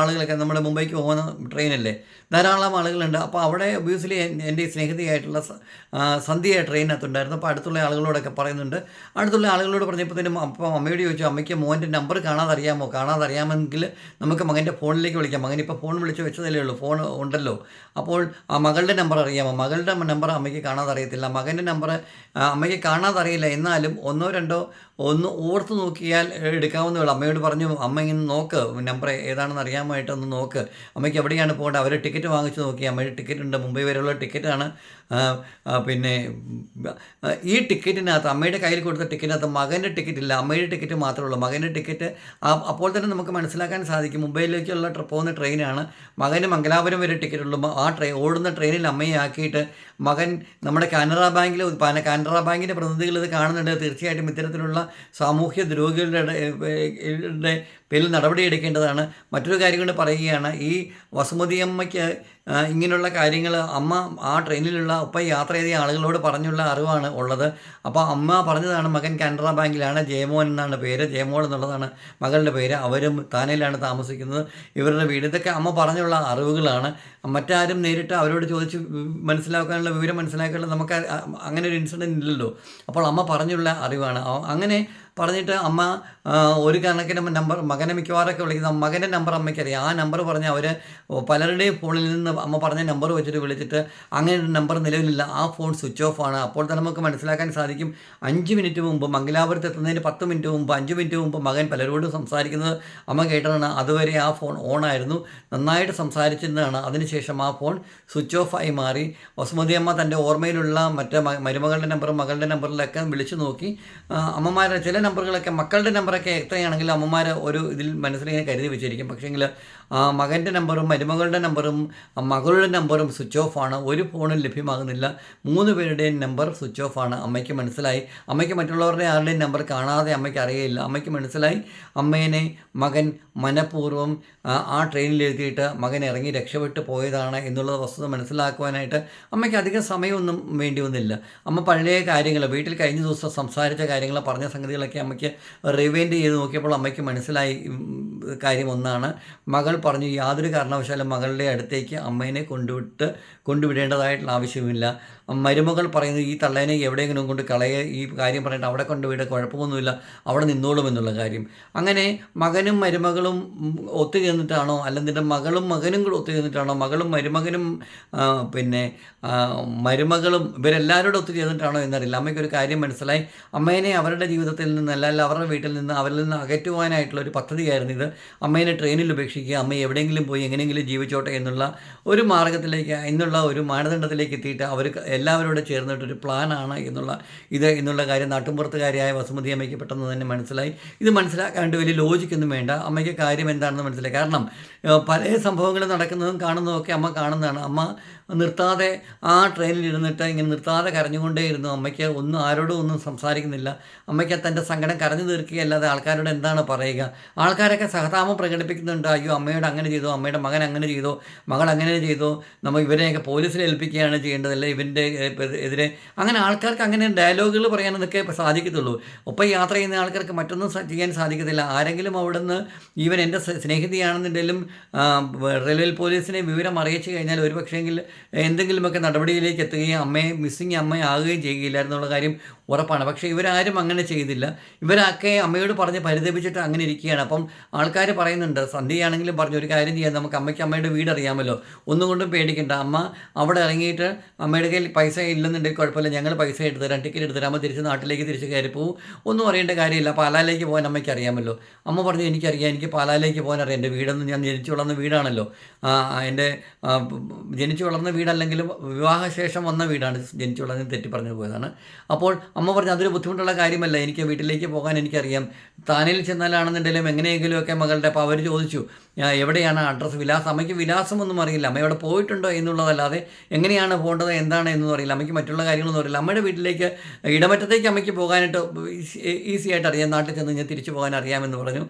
ആളുകളൊക്കെ നമ്മുടെ മുംബൈക്ക് പോകുന്ന ട്രെയിനല്ലേ? ധാരാളം ആളുകളുണ്ട്. അപ്പോൾ അവിടെ ഒബ്വിയസ്ലി എന്റെ സ്നേഹിതയായിട്ടുള്ള സന്ധ്യ ട്രെയിനകത്തുണ്ടായിരുന്നു. അപ്പോൾ അടുത്തുള്ള ആളുകളോടൊക്കെ പറയുന്നുണ്ട്. അടുത്തുള്ള ആളുകളോട് പറഞ്ഞപ്പോൾ തന്നെ അപ്പോൾ അമ്മയോട് ചോദിച്ചു അമ്മയ്ക്ക് മോന്റെ നമ്പർ കാണാതെ അറിയാമോ കാണാതെ അറിയാമെങ്കിൽ നമുക്ക് മകന്റെ ഫോണിലേക്ക് വിളിക്കാം. മകൻ ഇപ്പോൾ ഫോൺ വിളിച്ച് വെച്ചതല്ലേ ഉള്ളൂ ഫോൺ ഉണ്ടല്ലോ. അപ്പോൾ ആ മകളുടെ നമ്പർ അറിയാമോ? മകളുടെ നമ്പർ അമ്മയ്ക്ക് കാണാതെ അറിയത്തില്ല മകന്റെ നമ്പർ അമ്മയ്ക്ക് കാണാതെ അറിയില്ല എന്നാലും ഒന്നോ രണ്ടോ ഒന്ന് ഓർത്ത് നോക്കിയാൽ എടുക്കാവുന്നേ ഉള്ളൂ. അമ്മയോട് പറഞ്ഞു അമ്മ ഇങ്ങനെ നോക്ക് നമ്പർ ഏതാണെന്ന് അറിയാമായിട്ടൊന്ന് നോക്ക്. അമ്മയ്ക്ക് എവിടെയാണ് പോകേണ്ടത്? അവരെ ടിക്കറ്റ് വാങ്ങിച്ച് നോക്കി. അമ്മയുടെ ടിക്കറ്റ് ഉണ്ട് മുംബൈ വരെയുള്ള ടിക്കറ്റാണ് പിന്നെ ഈ ടിക്കറ്റിനകത്ത് അമ്മയുടെ കയ്യിൽ കൊടുത്ത ടിക്കറ്റിനകത്ത് മകന്റെ ടിക്കറ്റ് ഇല്ല. അമ്മയുടെ ടിക്കറ്റ് മാത്രമേ ഉള്ളൂ. മകന്റെ ടിക്കറ്റ് അപ്പോൾ തന്നെ നമുക്ക് മനസ്സിലാക്കാൻ സാധിക്കും. മുംബൈയിലേക്കുള്ള പോകുന്ന ട്രെയിനാണ്. മകന് മംഗലാപുരം വരെ ടിക്കറ്റ് ഉള്ളൂ. ആ ട്രെയിൻ ഓടുന്ന ട്രെയിനിൽ അമ്മയെ ആക്കിയിട്ട് മകൻ നമ്മുടെ കാനറ ബാങ്കിൽ പന- കാനറ ബാങ്കിന്റെ പ്രതിനിധികൾ ഇത് കാണുന്നുണ്ട്. തീർച്ചയായിട്ടും ഇത്തരത്തിലുള്ള സാമൂഹ്യ ദ്രോഹികളുടെ പേരിൽ നടപടി എടുക്കേണ്ടതാണ് മറ്റൊരു കാര്യം കൊണ്ട് പറയുകയാണ് ഈ വസുമതി അമ്മയ്ക്ക് ഇങ്ങനെയുള്ള കാര്യങ്ങൾ അമ്മ ആ ട്രെയിനിലുള്ള ഒപ്പം യാത്ര ചെയ്ത ആളുകളോട് പറഞ്ഞുള്ള അറിവാണ് ഉള്ളത്. അപ്പോൾ അമ്മ പറഞ്ഞതാണ് മകൻ കാനറ ബാങ്കിലാണ് ജയമോൻ എന്നാണ് പേര് ജയമോൾ എന്നുള്ളതാണ് മകളുടെ പേര്. അവരും താനയിലാണ് താമസിക്കുന്നത്. ഇവരുടെ വീട്. ഇതൊക്കെ അമ്മ പറഞ്ഞുള്ള അറിവുകളാണ്. മറ്റാരും നേരിട്ട് അവരോട് ചോദിച്ച് മനസ്സിലാക്കാനുള്ള വിവരം മനസ്സിലാക്കാനുള്ള നമുക്ക് അങ്ങനെ ഒരു ഇൻസിഡന്റ് ഇല്ലല്ലോ. അപ്പോൾ അമ്മ പറഞ്ഞുള്ള അറിവാണ്. അങ്ങനെ പറഞ്ഞിട്ട് അമ്മ ഒരു കണക്കിന് നമ്പർ മകനെ മിക്കവാറൊക്കെ വിളിക്കുന്ന മകന്റെ നമ്പർ അമ്മയ്ക്കറിയാം. ആ നമ്പർ പറഞ്ഞ് അവർ പലരുടെയും ഫോണിൽ നിന്ന് അമ്മ പറഞ്ഞ നമ്പർ വെച്ചിട്ട് വിളിച്ചിട്ട് അങ്ങനെ ഒരു നമ്പർ നിലവിലില്ല. ആ ഫോൺ സ്വിച്ച് ഓഫ് ആണ്. അപ്പോൾ തന്നെ നമുക്ക് മനസ്സിലാക്കാൻ സാധിക്കും അഞ്ച് മിനിറ്റ് മുമ്പ് മംഗലാപുരത്ത് എത്തുന്നതിന് പത്ത് മിനിറ്റ് മുമ്പ് അഞ്ച് മിനിറ്റ് മുമ്പ് മകൻ പലരോടും സംസാരിക്കുന്നത് അമ്മ കേട്ടതാണ്. അതുവരെ ആ ഫോൺ ഓൺ ആയിരുന്നു. നന്നായിട്ട് സംസാരിച്ചിരുന്നതാണ്. അതിനുശേഷം ആ ഫോൺ സ്വിച്ച് ഓഫ് ആയി മാറി. വസുമതി അമ്മ തന്റെ ഓർമ്മയിലുള്ള മറ്റേ മരുമകളുടെ നമ്പറും മകളുടെ നമ്പറിലൊക്കെ വിളിച്ചു നോക്കി. അമ്മമാരെ ചില നമ്പറുകളൊക്കെ മക്കളുടെ നമ്പറൊക്കെ എത്രയാണെങ്കിലും അമ്മമാർ ഒരു ഇതിൽ മനസ്സിലിങ്ങനെ കരുതി വെച്ചിരിക്കും. പക്ഷേങ്കിൽ മകന്റെ നമ്പറും മരുമകളുടെ നമ്പറും മകളുടെ നമ്പറും സ്വിച്ച് ഓഫ് ആണ്. ഒരു ഫോണും ലഭ്യമാകുന്നില്ല. മൂന്ന് പേരുടെയും നമ്പർ സ്വിച്ച് ഓഫ് ആണ്. അമ്മയ്ക്ക് മനസ്സിലായി. അമ്മയ്ക്ക് മറ്റുള്ളവരുടെ ആരുടെയും നമ്പർ കാണാതെ അമ്മയ്ക്ക് അറിയില്ല അമ്മയ്ക്ക് മനസ്സിലായി. അമ്മേനെ മകൻ മനഃപൂർവം ആ, ട്രെയിനിൽ എഴുതിയിട്ട് മകൻ ഇറങ്ങി രക്ഷപ്പെട്ടു പോയതാണ് എന്നുള്ള വസ്തുത മനസ്സിലാക്കുവാനായിട്ട് അമ്മയ്ക്ക് അധികം സമയമൊന്നും വേണ്ടി വന്നില്ല. അമ്മ പഴയ കാര്യങ്ങൾ വീട്ടിൽ കഴിഞ്ഞ ദിവസം സംസാരിച്ച കാര്യങ്ങൾ പറഞ്ഞ സംഗതികളൊക്കെ അമ്മയ്ക്ക് റിവൈൻഡ് ചെയ്ത് നോക്കിയപ്പോൾ അമ്മയ്ക്ക് മനസ്സിലായി കാര്യം ഒന്നാണ് മകൾ പറഞ്ഞു യാതൊരു കാരണവശാലും മകളുടെ അടുത്തേക്ക് അമ്മേനെ കൊണ്ടുവിട്ട് കൊണ്ടുവിടേണ്ടതായിട്ടുള്ള ആവശ്യമില്ല മരുമകൾ പറയുന്നത് ഈ തള്ളേനെ എവിടെയെങ്കിലും കൊണ്ട് കളയെ ഈ കാര്യം പറഞ്ഞിട്ട് അവിടെ കൊണ്ടുവിട കുഴപ്പമൊന്നുമില്ല അവിടെ നിന്നോളും എന്നുള്ള കാര്യം. അങ്ങനെ മകനും മരുമകളും ഒത്തുചേർന്നിട്ടാണോ അല്ലെങ്കിൽ മകളും മകനും കൂടെ ഒത്തുചേർന്നിട്ടാണോ മകളും മരുമകനും പിന്നെ മരുമകളും ഇവരെല്ലാവരോടും ഒത്തുചേർന്നിട്ടാണോ എന്നറിയില്ല. അമ്മയ്ക്കൊരു കാര്യം മനസ്സിലായി. അമ്മേനെ അവരുടെ ജീവിതത്തിൽ നിന്ന് അല്ലെങ്കിൽ അവരുടെ വീട്ടിൽ നിന്ന് അവരിൽ നിന്ന് അകറ്റുവാനായിട്ടുള്ള ഒരു പദ്ധതിയായിരുന്നു ഇത്. അമ്മേനെ ട്രെയിനിൽ ഉപേക്ഷിക്കുക അമ്മ എവിടെയെങ്കിലും പോയി എങ്ങനെയെങ്കിലും ജീവിച്ചോട്ടെ എന്നുള്ള ഒരു മാർഗത്തിലേക്ക് എന്നുള്ള ഒരു മാനദണ്ഡത്തിലേക്ക് എത്തിയിട്ട് അവർ എല്ലാവരോടും ചേർന്നിട്ടൊരു പ്ലാനാണ് എന്നുള്ള ഇത് എന്നുള്ള കാര്യം നാട്ടുമ്പുറത്തുകാരിയായ വസുമതി അമ്മയ്ക്ക് പെട്ടെന്ന് തന്നെ മനസ്സിലായി. ഇത് മനസ്സിലാക്കാണ്ട് വലിയ ലോജിക്കൊന്നും വേണ്ട. അമ്മയ്ക്ക് കാര്യം എന്താണെന്ന് മനസ്സിലായി. കാരണം പല സംഭവങ്ങളും നടക്കുന്നതും കാണുന്നതും ഒക്കെ അമ്മ കാണുന്നതാണ്. അമ്മ നിർത്താതെ ആ ട്രെയിനിൽ ഇരുന്നിട്ട് ഇങ്ങനെ നിർത്താതെ കരഞ്ഞുകൊണ്ടേയിരുന്നു. അമ്മയ്ക്ക് ഒന്നും ആരോടും ഒന്നും സംസാരിക്കുന്നില്ല. അമ്മയ്ക്ക് തന്റെ സങ്കടം കരഞ്ഞു തീർക്കുകയല്ലാതെ ആൾക്കാരോട് എന്താണ് പറയുക? ആൾക്കാരൊക്കെ സഹതാപം പ്രകടിപ്പിക്കുന്നുണ്ട്. അയ്യോ അമ്മയോട് അങ്ങനെ ചെയ്തോ? അമ്മയുടെ മകൻ അങ്ങനെ ചെയ്തോ? മകൾ അങ്ങനെ ചെയ്തോ? നമ്മൾ ഇവരെയൊക്കെ പോലീസിൽ ഏൽപ്പിക്കുകയാണ് ചെയ്യേണ്ടതല്ലേ ഇവന്റെ എതിരെ. അങ്ങനെ ആൾക്കാർക്ക് അങ്ങനെ ഡയലോഗുകൾ പറയാനൊക്കെ സാധിക്കത്തുള്ളൂ. ഒപ്പം യാത്ര ചെയ്യുന്ന ആൾക്കാർക്ക് മറ്റൊന്നും ചെയ്യാൻ സാധിക്കത്തില്ല. ആരെങ്കിലും അവിടുന്ന് ഈവൻ എന്റെ സ്നേഹിതയാണെന്നുണ്ടെങ്കിലും റെയിൽവേ പോലീസിനെ വിവരം അറിയിച്ചു കഴിഞ്ഞാൽ ഒരു പക്ഷേങ്കിൽ എന്തെങ്കിലുമൊക്കെ നടപടിയിലേക്ക് എത്തുകയും അമ്മയെ മിസ്സിങ് അമ്മയാകുകയും ചെയ്യുകയില്ലായിരുന്നുള്ള കാര്യം ഉറപ്പാണ്. പക്ഷേ ഇവരാരും അങ്ങനെ ചെയ്തില്ല. ഇവരൊക്കെ അമ്മയോട് പറഞ്ഞ് പരിതപിച്ചിട്ട് അങ്ങനെ ഇരിക്കുകയാണ്. അപ്പം ആൾക്കാർ പറയുന്നുണ്ട് സന്ധ്യയാണെങ്കിലും പറഞ്ഞു ഒരു കാര്യം ചെയ്യാം നമുക്ക് അമ്മയ്ക്ക് അമ്മയുടെ വീട് അറിയാമല്ലോ. ഒന്നുകൊണ്ടും പേടിക്കണ്ട. അമ്മ അവിടെ ഇറങ്ങിയിട്ട് അമ്മയുടെ കയ്യിൽ പൈസ ഇല്ലെന്നുണ്ടെങ്കിൽ കുഴപ്പമില്ല ഞങ്ങൾ പൈസ എടുത്തു തരാം ടിക്കറ്റ് എടുത്തു തരാം. തിരിച്ച് നാട്ടിലേക്ക് തിരിച്ച് കയറി പോകും ഒന്നും അറിയേണ്ട കാര്യമില്ല. പാലാലേക്ക് പോകാൻ അമ്മയ്ക്ക് അറിയാമല്ലോ. അമ്മ പറഞ്ഞു എനിക്കറിയാം എനിക്ക് പാലാലേക്ക് പോകാൻ അറിയാം. എന്റെ വീടൊന്നും ഞാൻ ജനിച്ചു വളർന്ന വീടാണല്ലോ. എന്റെ ജനിച്ചു വളർന്ന വീടല്ലെങ്കിലും വിവാഹശേഷം വന്ന വീടാണ്. ജനിച്ചു വളർന്ന് തെറ്റി പറഞ്ഞു പോയതാണ്. അപ്പോൾ അമ്മ പറഞ്ഞു അതൊരു ബുദ്ധിമുട്ടുള്ള കാര്യമല്ല. എനിക്ക് വീട്ടിലേക്ക് പോകാൻ എനിക്കറിയാം. താനേൽ ചെന്നാലാണെന്നുണ്ടെങ്കിലും എങ്ങനെയെങ്കിലുമൊക്കെ മകളുടെ അപ്പോൾ അവർ ചോദിച്ചു. "ആ, എവിടെയാണ് അഡ്രസ്സ് വിലാസം അമ്മയ്ക്ക് വിലാസമൊന്നും അറിയില്ല. അമ്മ എവിടെ പോയിട്ടുണ്ടോ എന്നുള്ളതല്ലാതെ എങ്ങനെയാണ് പോകേണ്ടത് എന്താണ് എന്നൊന്നും അറിയില്ല. അമ്മയ്ക്ക് മറ്റുള്ള കാര്യങ്ങളൊന്നും അറിയില്ല. അമ്മയുടെ വീട്ടിലേക്ക് ഇടമറ്റത്തേക്ക് അമ്മയ്ക്ക് പോകാനായിട്ട് ഈസി ആയിട്ട് അറിയാം. നാട്ടിൽ ചെന്ന് ഞാൻ തിരിച്ചു പോകാൻ അറിയാമെന്ന് പറഞ്ഞു.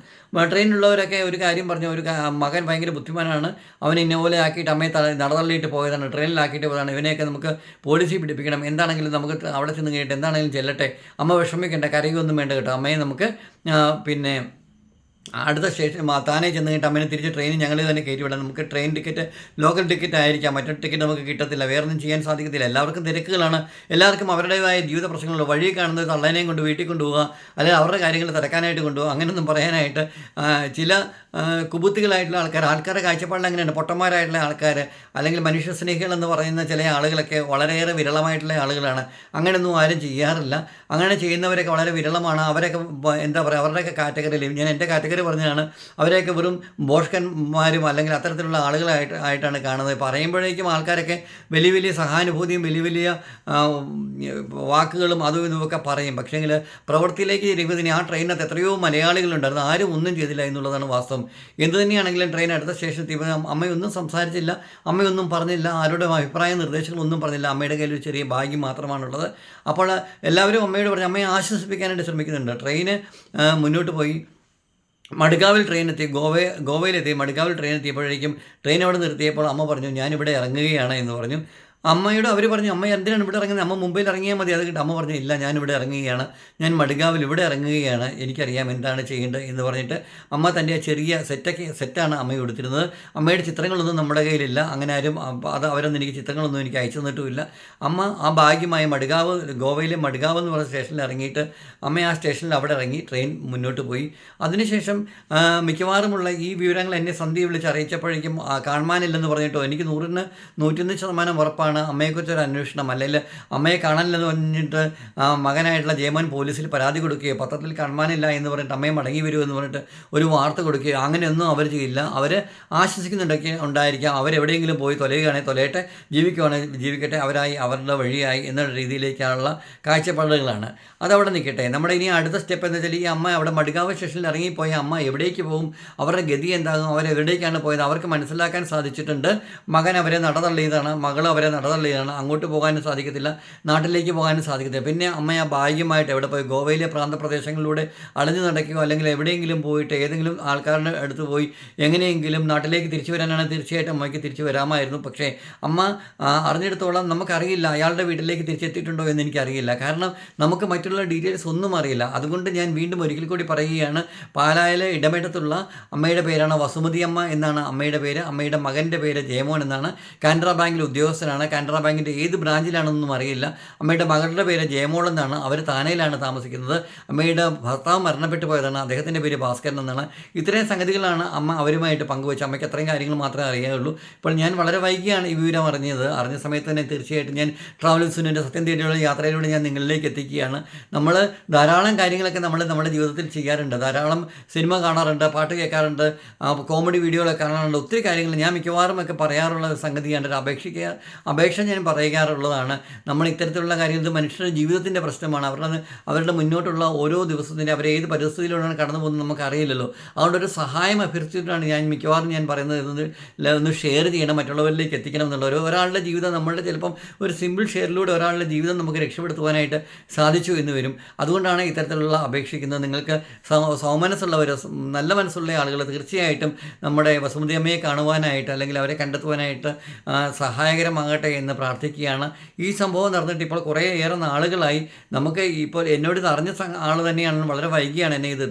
ട്രെയിനിലുള്ളവരൊക്കെ ഒരു കാര്യം പറഞ്ഞു. ഒരു മകൻ ഭയങ്കര ബുദ്ധിമാനാണ്. അവൻ ഇന്നപോലെ ആക്കിയിട്ട് അമ്മയെ നടതള്ളിയിട്ട് പോയതാണ്. ട്രെയിനിലാക്കിയിട്ട് പോയതാണ്. ഇവനെയൊക്കെ നമുക്ക് പോളിസി പിടിപ്പിക്കണം. എന്താണെങ്കിലും നമുക്ക് അവിടെ ചെന്ന് കഴിഞ്ഞിട്ട് എന്താണെങ്കിലും ചെല്ലട്ടെ. അമ്മ വിഷമിക്കേണ്ട. കരയൊന്നും വേണ്ട കേട്ടോ. അമ്മയെ നമുക്ക് പിന്നെ അടുത്ത സ്റ്റേഷൻ താനെ ചെന്ന് കഴിഞ്ഞിട്ട് അമ്മേനെ തിരിച്ച് ട്രെയിനിൽ ഞങ്ങൾ തന്നെ കയറ്റി വിടാം നമുക്ക് ട്രെയിൻ ടിക്കറ്റ് ലോക്കൽ ടിക്കറ്റ് ആയിരിക്കാം. മറ്റൊരു ടിക്കറ്റ് നമുക്ക് കിട്ടത്തില്ല. വേറെ ഒന്നും ചെയ്യാൻ സാധിക്കത്തില്ല. എല്ലാവർക്കും തിരക്കുകളാണ്. എല്ലാവർക്കും അവരുടേതായ ജീവിത പ്രശ്നങ്ങളുണ്ട് വഴി കാണുന്നത് തള്ളേനെയും കൊണ്ട് വീട്ടിൽ കൊണ്ടുപോകുക അല്ലെങ്കിൽ അവരുടെ കാര്യങ്ങൾ തിരക്കാനായിട്ട് കൊണ്ടുപോകുക അങ്ങനെയൊന്നും പറയാനായിട്ട് ചില കുബുത്തികളായിട്ടുള്ള ആൾക്കാർ ആൾക്കാരുടെ കാഴ്ചപ്പാടിൽ അങ്ങനെയാണ്. പൊട്ടന്മാരായിട്ടുള്ള ആൾക്കാർ അല്ലെങ്കിൽ മനുഷ്യ സ്നേഹികൾ എന്ന് പറയുന്ന ചില ആളുകളൊക്കെ വളരെയേറെ വിരളമായിട്ടുള്ള ആളുകളാണ്. അങ്ങനെയൊന്നും ആരും ചെയ്യാറില്ല. അങ്ങനെ ചെയ്യുന്നവരൊക്കെ വളരെ വിരളമാണ്. അവരൊക്കെ എന്താ പറയുക അവരുടെയൊക്കെ കാറ്റഗറിയിൽ ഞാൻ എന്റെ കാറ്റഗറി പറഞ്ഞതാണ്. അവരെയൊക്കെ വെറും ബോഷ്കന്മാരും അല്ലെങ്കിൽ അത്തരത്തിലുള്ള ആളുകളായിട്ട് ആയിട്ടാണ് കാണുന്നത്. പറയുമ്പോഴേക്കും ആൾക്കാരൊക്കെ വലിയ വലിയ സഹാനുഭൂതിയും വലിയ വലിയ വാക്കുകളും അതും ഇതുമൊക്കെ പറയും. പക്ഷേങ്കിൽ പ്രവൃത്തിയിലേക്ക് ഇരുപതിന് ആ ട്രെയിനകത്ത് എത്രയോ മലയാളികളുണ്ടായിരുന്നു. ആരും ഒന്നും ചെയ്തില്ല എന്നുള്ളതാണ് വാസ്തവം. എന്ത് തന്നെയാണെങ്കിലും ട്രെയിൻ അടുത്ത സ്റ്റേഷനിൽ അമ്മയൊന്നും സംസാരിച്ചില്ല. അമ്മയൊന്നും പറഞ്ഞില്ല. ആരുടെ അഭിപ്രായ നിർദ്ദേശങ്ങളൊന്നും പറഞ്ഞില്ല. അമ്മയുടെ കയ്യിൽ ഒരു ചെറിയ ഭാഗ്യം മാത്രമാണുള്ളത്. അപ്പോൾ എല്ലാവരും അമ്മയോട് പറഞ്ഞു അമ്മയെ ആശ്വസിപ്പിക്കാനായിട്ട് ശ്രമിക്കുന്നുണ്ട്. ട്രെയിന് മുന്നോട്ട് പോയി. മഡ്ഗാവിൽ ട്രെയിൻ എത്തി. ഗോവ ഗോവയിലെത്തി. മടുക്കാവിൽ ട്രെയിൻ എത്തിയപ്പോഴേക്കും ട്രെയിൻ അവിടെ നിർത്തിയപ്പോൾ അമ്മ പറഞ്ഞു ഞാനിവിടെ ഇറങ്ങുകയാണ് എന്ന് പറഞ്ഞു. അമ്മയോട് അവർ പറഞ്ഞു അമ്മ എന്തിനാണ് ഇവിടെ ഇറങ്ങുന്നത്? അമ്മ മുംബൈയിൽ ഇറങ്ങിയാൽ മതി. അത് കിട്ടും. അമ്മ പറഞ്ഞു ഇല്ല ഞാൻ ഇവിടെ ഇറങ്ങുകയാണ്. ഞാൻ മടുകാവിൽ ഇവിടെ ഇറങ്ങുകയാണ്. എനിക്കറിയാം എന്താണ് ചെയ്യേണ്ടത്. എന്ന് പറഞ്ഞിട്ട് അമ്മ തന്റെ ചെറിയ സെറ്റൊക്കെ സെറ്റാണ് അമ്മ കൊടുത്തിരുന്നത്. അമ്മയുടെ ചിത്രങ്ങളൊന്നും നമ്മുടെ കയ്യിലില്ല. അങ്ങനെ ആരും അത് അവരൊന്നും എനിക്ക് ചിത്രങ്ങളൊന്നും എനിക്ക് അയച്ചു തന്നിട്ടുമില്ല. അമ്മ ആ ഭാഗ്യമായ മടുകാവ് ഗോവയിലെ മടുകാവ് എന്ന് പറഞ്ഞ സ്റ്റേഷനിൽ ഇറങ്ങിയിട്ട് അമ്മ ആ സ്റ്റേഷനിൽ അവിടെ ഇറങ്ങി ട്രെയിൻ മുന്നോട്ട് പോയി. അതിനുശേഷം മിക്കവാറുമുള്ള ഈ വിവരങ്ങൾ എന്നെ സന്ധ്യ വിളിച്ച് അറിയിച്ചപ്പോഴേക്കും കാണുവാനില്ലെന്ന് പറഞ്ഞിട്ടോ? എനിക്ക് നൂറിന് നൂറ്റൊന്ന് ശതമാനം ഉറപ്പാണ്. അമ്മയെക്കുറിച്ച് ഒരു അന്വേഷണം? അല്ലെങ്കിൽ അമ്മയെ കാണാനില്ലെന്ന് പറഞ്ഞിട്ട് മകനായിട്ടുള്ള ജയമോൻ പോലീസിൽ പരാതി കൊടുക്കുകയോ പത്രത്തിൽ കാണാനില്ല എന്ന് പറഞ്ഞിട്ട് അമ്മയെ മടങ്ങി വരുമോ എന്ന് പറഞ്ഞിട്ട് ഒരു വാർത്ത കൊടുക്കുകയോ അങ്ങനെയൊന്നും അവർ ചെയ്യില്ല. അവർ ആശ്വസിക്കുന്നുണ്ടൊക്കെ ഉണ്ടായിരിക്കാം. അവരെവിടെയെങ്കിലും പോയി തൊലയുകയാണെങ്കിൽ തൊലയട്ടെ ജീവിക്കുവാണെങ്കിൽ ജീവിക്കട്ടെ അവരായി അവരുടെ വഴിയായി എന്നുള്ള രീതിയിലേക്കുള്ള കാഴ്ചപ്പാടുകളാണ്. അതവിടെ നിൽക്കട്ടെ. നമ്മുടെ ഇനി അടുത്ത സ്റ്റെപ്പ് എന്ന് വെച്ചാൽ ഈ അമ്മ അവിടെ മടുകാവ് സ്റ്റേഷനിൽ ഇറങ്ങിപ്പോയ അമ്മ എവിടേക്ക് പോകും? അവരുടെ ഗതി എന്താകും? അവരെവിടേക്കാണ് പോയത്? അവർക്ക് മനസ്സിലാക്കാൻ സാധിച്ചിട്ടുണ്ട്. മകൻ അവരെ നടതള്ളിയതാണ്. മകൾ അവരെ നടതള്ളിയതാണ് അങ്ങോട്ട് പോകാനും സാധിക്കത്തില്ല. നാട്ടിലേക്ക് പോകാനും സാധിക്കത്തില്ല. പിന്നെ അമ്മ ഭാഗ്യമായിട്ട് എവിടെ പോയി? ഗോവയിലെ പ്രാന്തപ്രദേശങ്ങളിലൂടെ അളഞ്ഞു നടക്കുകയോ അല്ലെങ്കിൽ എവിടെയെങ്കിലും പോയിട്ട് ഏതെങ്കിലും ആൾക്കാരുടെ അടുത്ത് പോയി എങ്ങനെയെങ്കിലും നാട്ടിലേക്ക് തിരിച്ചു വരാനാണ് തീർച്ചയായിട്ടും അമ്മയ്ക്ക് തിരിച്ചു വരാമായിരുന്നു. പക്ഷേ അമ്മ അറിഞ്ഞിടത്തോളം നമുക്കറിയില്ല അയാളുടെ വീട്ടിലേക്ക് തിരിച്ചെത്തിയിട്ടുണ്ടോ എന്ന് എനിക്കറിയില്ല. കാരണം നമുക്ക് മറ്റുള്ള ഡീറ്റെയിൽസ് ഒന്നും അറിയില്ല. അതുകൊണ്ട് ഞാൻ വീണ്ടും ഒരിക്കൽ കൂടി പറയുകയാണ് പാലായിലെ ഇടമേട്ടത്തുള്ള അമ്മയുടെ പേരാണ് വസുമതി അമ്മ എന്നാണ് അമ്മയുടെ പേര്. അമ്മയുടെ മകന്റെ പേര് ജയമോൻ എന്നാണ്. കാനറ ബാങ്കിലെ ഉദ്യോഗസ്ഥനാണ്. കാനറ ബാങ്കിന്റെ ഏത് ബ്രാഞ്ചിലാണെന്നൊന്നും അറിയില്ല. അമ്മയുടെ മകളുടെ പേര് ജയമോൾ എന്നാണ്. അവർ താനയിലാണ് താമസിക്കുന്നത്. അമ്മയുടെ ഭർത്താവ് മരണപ്പെട്ടു പോയതാണ്. അദ്ദേഹത്തിന്റെ പേര് ഭാസ്കരൻ എന്നാണ്. ഇത്രയും സംഗതികളാണ് അമ്മ അവരുമായിട്ട് പങ്കുവച്ചത്. അമ്മയ്ക്ക് അത്രയും കാര്യങ്ങൾ മാത്രമേ അറിയാവുള്ളൂ ഇപ്പോൾ ഞാൻ വളരെ വൈകിയാണ് ഈ വിവരം അറിഞ്ഞത്. അറിഞ്ഞ സമയത്ത് തന്നെ തീർച്ചയായിട്ടും ഞാൻ ട്രാവൽ സത്യം തേടിയുള്ള യാത്രയിലൂടെ ഞാൻ നിങ്ങളിലേക്ക് എത്തിക്കുകയാണ്. നമ്മൾ ധാരാളം കാര്യങ്ങളൊക്കെ നമ്മൾ നമ്മുടെ ജീവിതത്തിൽ ചെയ്യാറുണ്ട്. ധാരാളം സിനിമ കാണാറുണ്ട് പാട്ട് കേൾക്കാറുണ്ട് കോമഡി വീഡിയോകളൊക്കെ കാണാറുണ്ട്. ഒത്തിരി കാര്യങ്ങൾ ഞാൻ മിക്കവാറും ഒക്കെ പറയാറുള്ള സംഗതിയാണ്. അപേക്ഷിക്കുക അപേക്ഷ ഞാൻ പറയാറുള്ളതാണ്. നമ്മൾ ഇത്തരത്തിലുള്ള കാര്യങ്ങൾ മനുഷ്യരുടെ ജീവിതത്തിന്റെ പ്രശ്നമാണ്. അവരുടെ അവരുടെ മുന്നോട്ടുള്ള ഓരോ ദിവസത്തിന്റെ അവർ ഏത് പരിസ്ഥിതിയിലൂടെയാണ് കടന്നു പോകുന്നത് നമുക്ക് അറിയില്ലല്ലോ അതുകൊണ്ട് ഒരു സഹായം അഭ്യർത്ഥിച്ചിട്ടാണ് ഞാൻ മിക്കവാറും ഞാൻ പറയുന്നത് ഒന്ന് ഷെയർ ചെയ്യണം മറ്റുള്ളവരിലേക്ക് എത്തിക്കണം എന്നുള്ള ഒരു ഒരാളുടെ ജീവിതം നമ്മളുടെ ചിലപ്പം ഒരു സിമ്പിൾ ഷെയറിലൂടെ ഒരാളുടെ ജീവിതം നമുക്ക് രക്ഷപ്പെടുത്തുവാനായിട്ട് സാധിച്ചു എന്ന് വരും. അതുകൊണ്ടാണ് ഇത്തരത്തിലുള്ള അപേക്ഷിക്കുന്നത്. നിങ്ങൾക്ക് സൗമനസ്സുള്ളവർ നല്ല മനസ്സുള്ള ആളുകൾ തീർച്ചയായിട്ടും നമ്മുടെ വസുമതി അമ്മയെ കാണുവാനായിട്ട് അല്ലെങ്കിൽ അവരെ കണ്ടെത്തുവാനായിട്ട് ആ, സഹായകരമാകട്ടെ എന്ന് പ്രാർത്ഥിക്കുകയാണ്. ഈ സംഭവം നടന്നിട്ട് ഇപ്പോൾ കുറേയേറെ നാളുകളായി. നമുക്ക് ഇപ്പോൾ എന്നോട് അറിഞ്ഞ ആൾ തന്നെയാണ് വളരെ വൈകിയാണ് എന്നെ ഇത്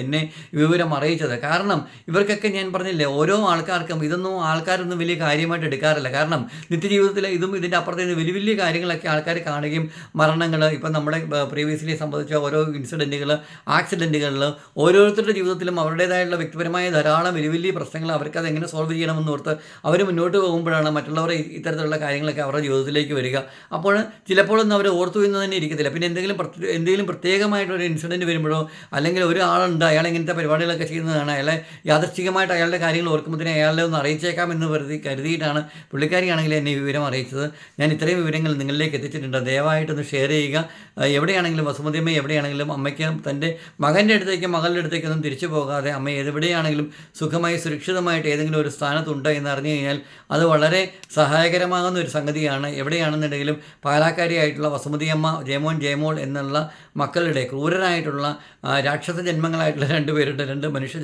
എന്നെ വിവരം അറിയിച്ചത്. കാരണം ഇവർക്കൊക്കെ ഞാൻ പറഞ്ഞില്ലേ ഓരോ ആൾക്കാർക്കും ഇതൊന്നും ആൾക്കാരൊന്നും വലിയ കാര്യമായിട്ട് എടുക്കാറില്ല. കാരണം നിത്യജീവിതത്തിൽ ഇതും ഇതിന്റെ അപ്പുറത്തെ നിന്ന് വലിയ വലിയ കാര്യങ്ങളൊക്കെ ആൾക്കാർ കാണുകയും മരണങ്ങൾ ഇപ്പം നമ്മുടെ പ്രീവിയസ്ലി സംബന്ധിച്ച ഓരോ ഇൻസിഡന്റുകൾ ആക്സിഡന്റുകളിൽ ഓരോരുത്തരുടെ ജീവിതത്തിലും അവരുടേതായുള്ള വ്യക്തിപരമായ ധാരാളം വലിയ വലിയ പ്രശ്നങ്ങൾ അവർക്കത് എങ്ങനെ സോൾവ് ചെയ്യണമെന്ന് ഓർത്ത് അവർ മുന്നോട്ട് പോകുമ്പോഴാണ് മറ്റുള്ളവർ ഈ- ഇത്തരത്തിലുള്ള കാര്യങ്ങളൊക്കെ അവരുടെ ജീവിതത്തിലേക്ക് വരിക. അപ്പോൾ ചിലപ്പോഴൊന്നും അവർ ഓർത്തു എന്ന് തന്നെ ഇരിക്കത്തില്ല. പിന്നെ എന്തെങ്കിലും എന്തെങ്കിലും പ്രത്യേകമായിട്ടൊരു ഇൻസിഡന്റ് വരുമ്പോഴോ അല്ലെങ്കിൽ ഒരാളുണ്ട് അയാൾ ഇങ്ങനത്തെ പരിപാടികളൊക്കെ ചെയ്യുന്നതാണ് അയാളെ യാദർച്ഛികമായിട്ട് അയാളുടെ കാര്യങ്ങൾ ഓർക്കുമ്പോഴത്തേന് അയാളെ ഒന്ന് അറിയിച്ചേക്കാം എന്ന് കരുതി കരുതിയിട്ടാണ് പുള്ളിക്കാരിയാണെങ്കിൽ എന്നെ ഈ വിവരം അറിയിച്ചത്. ഞാൻ ഇത്രയും വിവരങ്ങൾ നിങ്ങളിലേക്ക് എത്തിച്ചിട്ടുണ്ട്. ദയവായിട്ടൊന്ന് ഷെയർ ചെയ്യുക. എവിടെയാണെങ്കിലും എവിടെയാണെങ്കിലും വസുമതിയമ്മ എവിടെയാണെങ്കിലും അമ്മയ്ക്ക് തന്റെ മകന്റെ അടുത്തേക്ക് മകളുടെ അടുത്തേക്കൊന്നും തിരിച്ചു പോകാതെ അമ്മ എവിടെയാണെങ്കിലും സുഖമായി സുരക്ഷിതമായിട്ട് ഏതെങ്കിലും ഒരു സ്ഥാനത്തുണ്ട് എന്ന് അറിഞ്ഞു കഴിഞ്ഞാൽ അത് വളരെ സഹായകരമാകുന്ന ഒരു സംഗതിയാണ് എവിടെയാണെന്നുണ്ടെങ്കിലും പാലാക്കാരിയായിട്ടുള്ള വസുമതിയമ്മ ജയമോൻ ജയമോൾ എന്നുള്ള മക്കളുടെ ക്രൂരനായിട്ടുള്ള രാക്ഷസ ജന്മങ്ങളായിട്ടുള്ള രണ്ട് പേരുണ്ട്. രണ്ട് മനുഷ്യ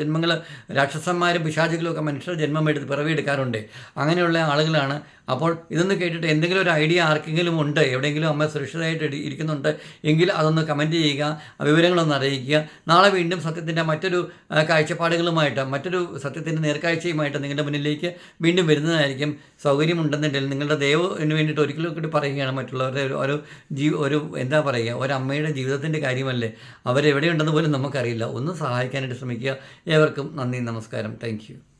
രാക്ഷസന്മാരും പിശാചികളും ഒക്കെ മനുഷ്യർ ജന്മം എടുത്ത് പിറവിയെടുക്കാറുണ്ട്. അങ്ങനെയുള്ള ആളുകളാണ് അപ്പോൾ ഇതൊന്ന് കേട്ടിട്ട് എന്തെങ്കിലും ഒരു ഐഡിയ ആർക്കെങ്കിലും ഉണ്ട്? എവിടെയെങ്കിലും അമ്മ സുരക്ഷിതമായിട്ട് ഇരി- ഇരിക്കുന്നുണ്ട് എങ്കിൽ അതൊന്ന് കമന്റ് ചെയ്യുക വിവരങ്ങളൊന്ന് അറിയിക്കുക. നാളെ വീണ്ടും സത്യത്തിന്റെ മറ്റൊരു കാഴ്ചപ്പാടുകളുമായിട്ട് മറ്റൊരു സത്യത്തിന്റെ നേർക്കാഴ്ചയുമായിട്ട് നിങ്ങളുടെ മുന്നിലേക്ക് വീണ്ടും വരുന്നതായിരിക്കും. സൗകര്യമുണ്ടെന്നുണ്ടെങ്കിൽ നിങ്ങളുടെ ദൈവത്തിന് വേണ്ടിയിട്ട് ഒരിക്കലും കൂടി പറയുകയാണ് മറ്റുള്ളവരുടെ ഒരു ജീ ഒരു എന്താ പറയുക ഒരമ്മയുടെ ജീവിതത്തിന്റെ കാര്യമല്ലേ? അവരെവിടെയുണ്ടെന്ന് പോലും നമുക്കറിയില്ല. ഒന്ന് സഹായിക്കാനായിട്ട് ശ്രമിക്കുക. ഏവർക്കും നന്ദി നമസ്കാരം. താങ്ക്